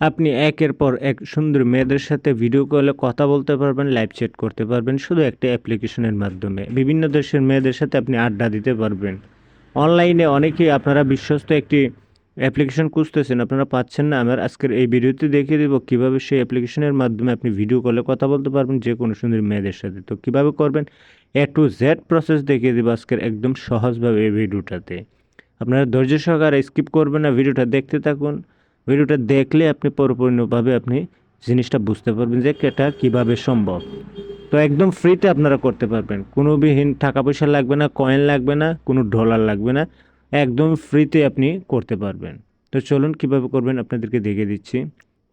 আপনি একের পর এক সুন্দর মেয়েদের সাথে ভিডিও কলে কথা বলতে পারবেন লাইভ চ্যাট করতে পারবেন, শুধু একটা অ্যাপ্লিকেশনের মাধ্যমে। বিভিন্ন দেশের মেয়েদের সাথে আপনি আড্ডা দিতে পারবেন। অনলাইনে অনেকেই আপনারা বিশ্বস্ত একটি অ্যাপ্লিকেশন খুঁজতেছেন, আপনারা পাচ্ছেন না। আমার আজকের এই ভিডিওতে দেখিয়ে দেবো কীভাবে সেই অ্যাপ্লিকেশনের মাধ্যমে আপনি ভিডিও কলে কথা বলতে পারবেন যে কোনো সুন্দর মেয়েদের সাথে। তো কীভাবে করবেন? এ টু জেড প্রসেস দেখিয়ে দেবো আজকের একদম সহজভাবে এই ভিডিওটাতে আপনারা ধৈর্য সহকারে স্কিপ করবেন না ভিডিওটা দেখতে থাকুন। ভিডিওটা দেখলে আপনি পরিপূর্ণভাবে আপনি জিনিসটা বুঝতে পারবেন যে এটা কীভাবে সম্ভব। তো একদম ফ্রিতে আপনারা করতে পারবেন। কোনো বিহীন টাকা পয়সা লাগবে না কয়েন লাগবে না, কোনো ডলার লাগবে না। একদম ফ্রিতে আপনি করতে পারবেন। তো চলুন কীভাবে করবেন আপনাদেরকে দেখিয়ে দিচ্ছি।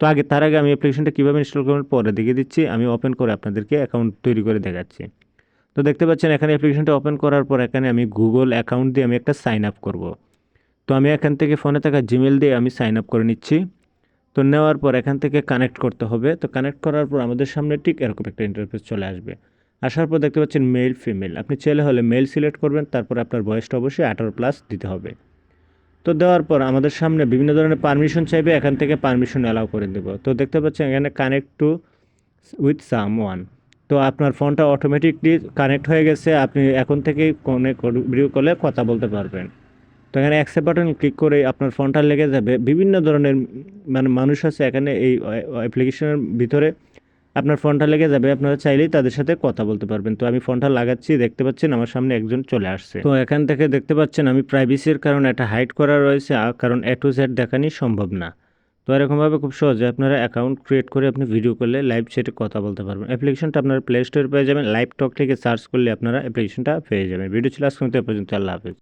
তো আগে তার আগে আমি অ্যাপ্লিকেশনটা কীভাবে ইনস্টল করবেন পরে দেখিয়ে দিচ্ছি। আমি ওপেন করে আপনাদেরকে অ্যাকাউন্ট তৈরি করে দেখাচ্ছি। তো দেখতে পাচ্ছেন এখানে অ্যাপ্লিকেশনটা ওপেন করার পর এখানে আমি গুগল অ্যাকাউন্ট দিয়ে আমি একটা সাইন আপ করব। তো আমি এখান থেকে ফোনে থাকা জিমেল দিয়ে আমি সাইন আপ করে নিচ্ছি। তো নেওয়ার পর এখান থেকে কানেক্ট করতে হবে। তো কানেক্ট করার পর আমাদের সামনে ঠিক এরকম একটা ইন্টারফেস চলে আসবে। আসার পর দেখতে পাচ্ছেন মেল ফিমেল আপনি ছেলে হলে মেল সিলেক্ট করবেন, তারপর আপনার বয়সটা অবশ্যই আঠারো প্লাস দিতে হবে। তো দেওয়ার পর আমাদের সামনে বিভিন্ন ধরনের পারমিশন চাইবে, এখান থেকে পারমিশন অ্যালাউ করে দেবো। তো দেখতে পাচ্ছেন এখানে connect to with some one তো আপনার ফোনটা অটোমেটিকলি কানেক্ট হয়ে গেছে, আপনি এখন থেকেই ফোনে ভিডিও কলে কথা বলতে পারবেন। তো এখানে অ্যাকসেপ্ট বাটন ক্লিক করে আপনার ফোনটা লেগে যাবে। বিভিন্ন ধরনের মানে মানুষ আছে এখানে এই অ্যাপ্লিকেশনের ভিতরে। আপনার ফোনটা লেগে যাবে, আপনারা চাইলেই তাদের সাথে কথা বলতে পারবেন। তো আমি ফোনটা লাগাচ্ছি, দেখতে পাচ্ছেন আমার সামনে একজন চলে আসছে। তো এখান থেকে দেখতে পাচ্ছেন আমি প্রাইভেসির কারণে এটা হাইড করা রয়েছে কারণ এ টু জেড দেখানি সম্ভব না। তো এরকমভাবে খুব সহজে আপনারা অ্যাকাউন্ট ক্রিয়েট করে আপনি ভিডিও করলে লাইভ চ্যাটে কথা বলতে পারবেন। অ্যাপ্লিকেশনটা আপনারা প্লে স্টোরে পেয়ে যাবেন। লাইভ টক থেকে সার্চ করলে আপনারা অ্যাপ্লিকেশনটা পেয়ে যাবেন। ভিডিও ছিল আজকে পর্যন্ত। আল্লাহ হাফেজ।